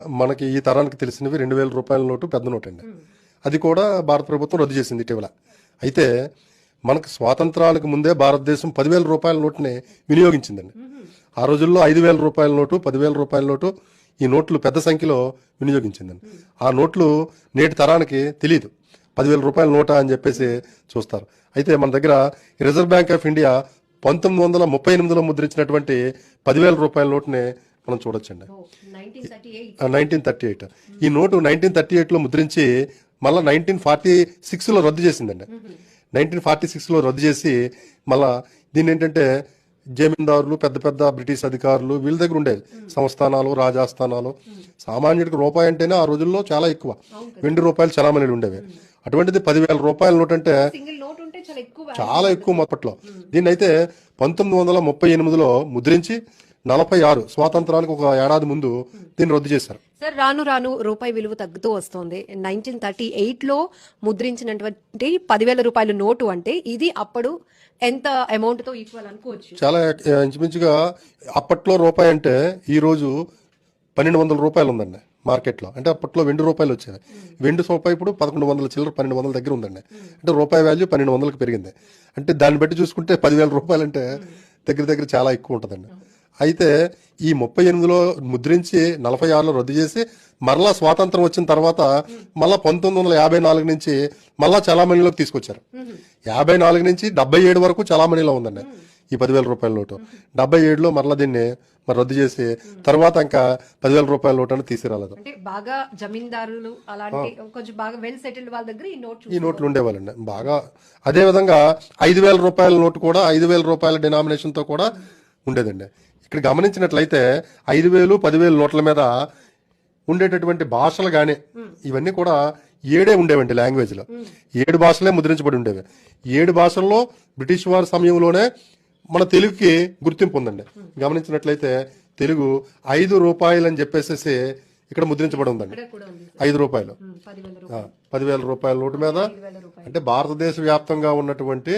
మనకి ఈ తరానికి తెలిసినవి రెండు వేల రూపాయల నోటు పెద్ద నోటు అండి అది కూడా భారత ప్రభుత్వం రద్దు చేసింది ఇటీవల. అయితే మనకు స్వాతంత్రానికి ముందే భారతదేశం పదివేల రూపాయల నోటుని వినియోగించిందండి. ఆ రోజుల్లో ఐదు వేల రూపాయల నోటు పదివేల రూపాయల నోటు ఈ నోట్లు పెద్ద సంఖ్యలో వినియోగించిందండి. ఆ నోట్లు నేటి తరానికి తెలియదు పదివేల రూపాయల నోటా అని చెప్పేసి చూస్తారు. అయితే మన దగ్గర రిజర్వ్ బ్యాంక్ ఆఫ్ ఇండియా పంతొమ్మిది వందల ముప్పై ఎనిమిదిలో ముద్రించినటువంటి పదివేల రూపాయల నోటుని మనం చూడొచ్చండి. నైన్టీన్ థర్టీ ఎయిట్ ఈ నోటు నైన్టీన్ థర్టీ ఎయిట్లో ముద్రించి మళ్ళీ నైన్టీన్ ఫార్టీ సిక్స్లో రద్దు చేసిందండి. నైన్టీన్ ఫార్టీ సిక్స్లో రద్దు చేసి మళ్ళా దీన్ని ఏంటంటే జమీందారులు పెద్ద పెద్ద బ్రిటిష్ అధికారులు వీళ్ళ దగ్గర ఉండేది సంస్థానాలు రాజాస్థానాలు. సామాన్యుడికి రూపాయి అంటేనే ఆ రోజుల్లో చాలా ఎక్కువ. వెండి రూపాయలు చలామణిలు ఉండేవి. అటువంటిది పదివేల రూపాయల నోట్ అంటే చాలా ఎక్కువ మొప్పట్లో. దీన్ని అయితే పంతొమ్మిది వందల ముప్పై ఎనిమిదిలో ముద్రించి నలభై ఆరు స్వాతంత్రానికి ఒక ఏడాది ముందు దీన్ని రద్దు చేశారు. సార్ రాను రాను రూపాయి విలువ తగ్గుతూ వస్తుంది. నైన్టీన్ థర్టీ ఎయిట్లో ముద్రించినటువంటి పదివేల రూపాయల నోటు అంటే ఇది అప్పుడు ఎంత అమౌంట్తో ఈక్వల్ అనుకోవచ్చు? చాలా ఇంచుమించుగా అప్పట్లో రూపాయి అంటే ఈ రోజు పన్నెండు వందల రూపాయలు ఉందండి మార్కెట్లో. అంటే అప్పట్లో వెండి రూపాయలు వచ్చేవి వెండి రూపాయి ఇప్పుడు పదకొండు వందల చిల్లర పన్నెండు వందల దగ్గర ఉందండి. అంటే రూపాయి వాల్యూ పన్నెండు వందలకు పెరిగింది. అంటే దాన్ని బట్టి చూసుకుంటే పదివేల రూపాయలు అంటే దగ్గర దగ్గర చాలా ఎక్కువ ఉంటుందండి. అయితే ఈ ముప్పై ఎనిమిదిలో ముద్రించి నలభై ఆరులో రద్దు చేసి మరలా స్వాతంత్రం వచ్చిన తర్వాత మళ్ళా పంతొమ్మిది వందల యాభై నాలుగు నుంచి మళ్ళా చలామణిలోకి తీసుకొచ్చారు. యాభై నాలుగు నుంచి డెబ్బై ఏడు వరకు చలామణిలో ఉందండి ఈ పదివేల రూపాయల నోటు. డెబ్బై ఏడులో మరలా దీన్ని మరి రద్దు చేసి తర్వాత ఇంకా పదివేల రూపాయల నోటు అని తీసుకురాలేదు. బాగా జమీందారులు అలాంటి కొంచెం బాగా వెల్ సెటిల్డ్ వాళ్ళ దగ్గర ఈ నోట్ ఈ నోట్లు ఉండేవాళ్ళండి. బాగా అదే విధంగా ఐదు వేల రూపాయల నోటు కూడా ఐదు వేల రూపాయల denomination తో కూడా ఉండేదండి. ఇక్కడ గమనించినట్లయితే ఐదు వేలు పదివేలు నోట్ల మీద ఉండేటటువంటి భాషలు కానీ ఇవన్నీ కూడా ఏడే ఉండేవండి లాంగ్వేజ్లో. ఏడు భాషలే ముద్రించబడి ఉండేవి. ఏడు భాషల్లో బ్రిటిష్ వారి సమయంలోనే మన తెలుగుకి గుర్తింపు ఉందండి. గమనించినట్లయితే తెలుగు ఐదు రూపాయలు అని చెప్పేసి ఇక్కడ ముద్రించబడి ఉందండి. ఐదు రూపాయలు. పదివేల రూపాయలు. నోటు మీద అంటే భారతదేశ వ్యాప్తంగా ఉన్నటువంటి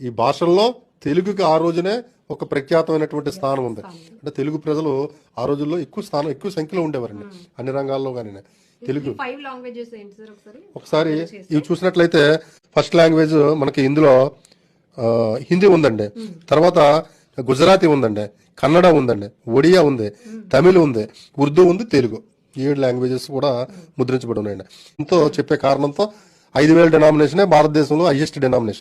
ఈ భాషల్లో తెలుగుకి ఆ రోజునే ఒక ప్రఖ్యాతమైనటువంటి స్థానం ఉంది. అంటే తెలుగు ప్రజలు ఆ రోజుల్లో ఎక్కువ స్థానం ఎక్కువ సంఖ్యలో ఉండేవారండి. అన్ని రంగాల్లో కానీ తెలుగు. ఒకసారి? ఇవి చూసినట్లయితే ఫస్ట్ లాంగ్వేజ్ మనకి ఇందులో హిందీ ఉందండి. తర్వాత గుజరాతీ ఉందండి. కన్నడ ఉందండి. ఒడియా ఉంది. తమిళ్ ఉంది. ఉర్దూ ఉంది తెలుగు. ఏడు లాంగ్వేజెస్ కూడా ముద్రించబడి ఉన్నాయండి. ఎంతో చెప్పే కారణంతో ఐదు వేల డెనామినేషనే భారతదేశంలో హైయెస్ట్ డెనామినేషన్